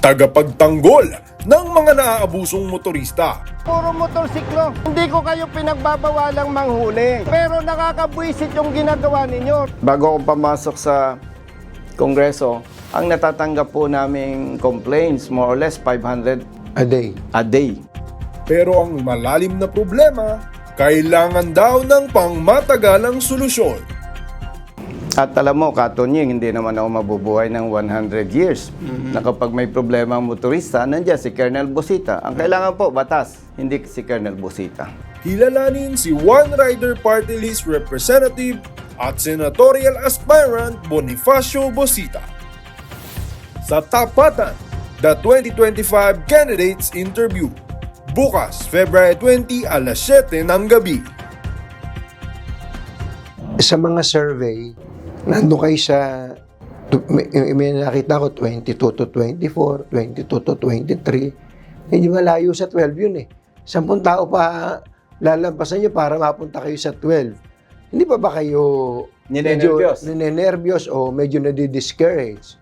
tagapagtanggol ng mga naaabusong motorista. Puro motorsiklo. Hindi ko kayo pinagbabawalang manghuli. Pero nakakabwisit yung ginagawa ninyo. Bago ako pumasok sa Kongreso, ang natatanggap po naming complaints, more or less 500 a day. a day. Pero ang malalim na problema, kailangan daw ng pangmatagalang solusyon. At alam mo, Katonying, hindi naman ako mabubuhay ng 100 years. Na kapag may problema ang motorista, nandiyan si Colonel Busita. Ang kailangan po, batas, hindi si Colonel Busita. Kilalanin si One Rider Party List Representative at Senatorial Aspirant Bonifacio Bosita. Sa Tapatan, the 2025 Candidates Interview. Bukas, February 20, alas 7 ng gabi. Sa mga survey, nandun kayo sa, may, may nakita ko 22 to 24, 22 to 23. Medyo malayo sa 12 yun eh. Sampung tao pa lalampasan nyo para mapunta kayo sa 12. Hindi pa ba kayo Ninenervyos? medyo ninenervyos o medyo nadi-discourage?